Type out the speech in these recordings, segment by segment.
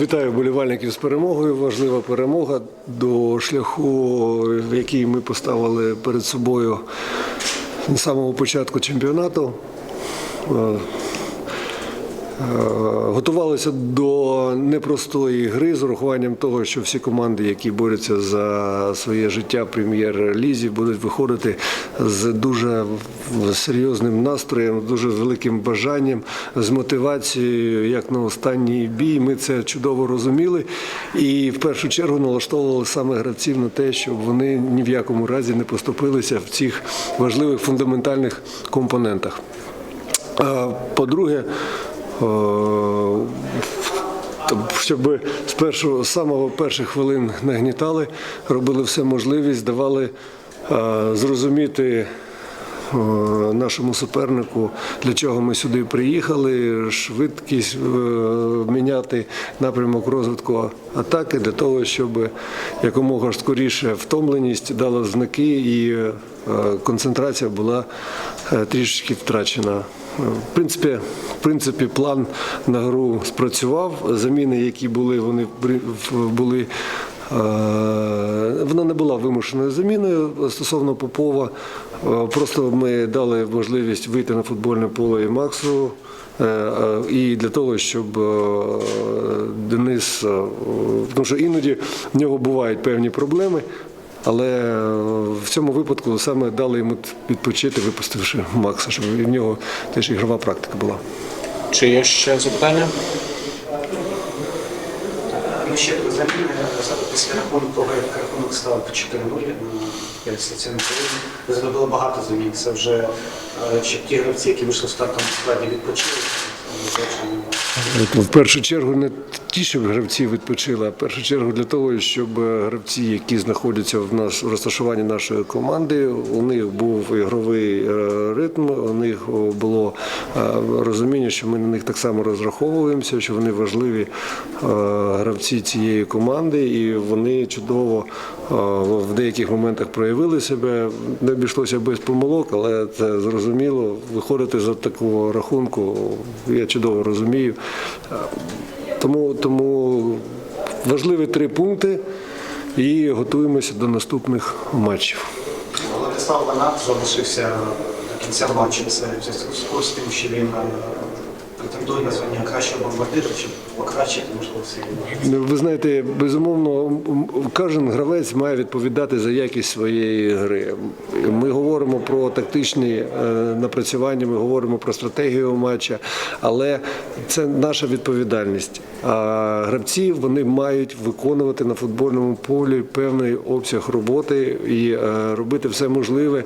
Вітаю болівальників з перемогою. Важлива перемога до шляху, який ми поставили перед собою з самого початку чемпіонату. Е, Готувалися до непростої гри з урахуванням того, що всі команди, які борються за своє життя в прем'єр-лізі, будуть виходити з дуже серйозним настроєм, дуже великим бажанням, з мотивацією, як на останній бій. Ми це чудово розуміли і в першу чергу налаштовували саме гравців на те, щоб вони ні в якому разі не поступилися в цих важливих фундаментальних компонентах. По-друге, е, щоб з першого самого перших хвилин нагнітали, робили все можливість, давали е, зрозуміти е, нашому супернику, для чого ми сюди приїхали, швидкість е, міняти напрямок розвитку атаки для того, щоб якомога скоріше втомленість дала знаки і е, концентрація була е, трішечки втрачена. В принципі, в принципі, план на гру спрацював. Заміни, які були, вони були. е, Вона не була вимушеною заміною стосовно Попова. Е, Просто ми дали можливість вийти на футбольне поле і Максу. е, І для того, щоб Денис, тому що іноді в нього бувають певні проблеми, але е, в цьому випадку саме дали йому відпочити, випустивши Макса, щоб і в нього теж ігрова практика була. Чи є ще запитання? Ну, ще заміни після рахунку того, як рахунок став 4-0 на реєстраційному періоді, ви зробили багато замін. Це вже е, щоб ті гравці, які вийшли в стартовому складі, відпочили. В першу чергу не ті, щоб гравці відпочили, а в першу чергу для того, щоб е, гравці, які знаходяться в нас в розташуванні нашої команди, у них був ігровий е, ритм, у них було е, розуміння, що ми на них так само розраховуємося, що вони важливі гравці цієї команди, і вони чудово в деяких моментах проявили себе. Не обійшлося без помилок, але це зрозуміло. Виходити з такого рахунку, я чудово розумію. Тому, тому важливі три пункти і готуємося до наступних матчів. Владислав Банат залишився до кінця матчу. Це в зв'язку з тим, що він е, претендує на звання кращого бомбардира, щоб покращити можливо свій. Ви знаєте, безумовно, кожен гравець має відповідати за якість своєї гри. Ми говоримо про тактичні е, напрацювання, ми говоримо про стратегію матча, але це наша відповідальність. А гравці вони мають виконувати на футбольному полі певний обсяг роботи і е, робити все можливе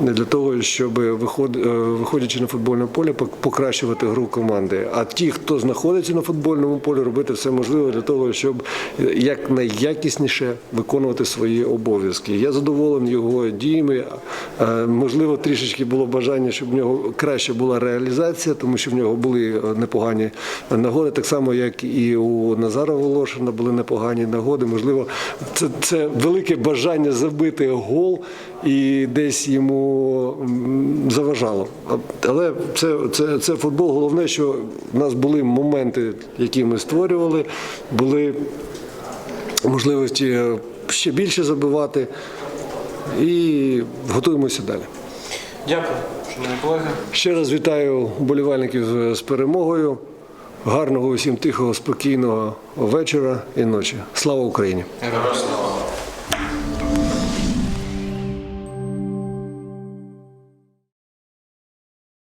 для того, щоб е, виходячи на футбольне поле, покращувати гру команди. А ті, хто знаходиться на футбольному полі, робити все можливе для того, щоб якнайякісніше виконувати свої обов'язки. Я задоволений його діями. Е, Можливо, трішечки було бажання, щоб в нього краще була реалізація, тому що в нього були е, непогані нагоди, так само як і у Назара Волошина були непогані нагоди. Можливо, це, це велике бажання забити гол і десь йому заважало. Але це, це, це футбол. Головне, що в нас були моменти, які ми створювали, були можливості е, ще більше забивати. І готуємося далі. Дякую, шановні колеги. Ще раз вітаю вболівальників з перемогою. Гарного усім тихого, спокійного вечора і ночі. Слава Україні! Героям слава.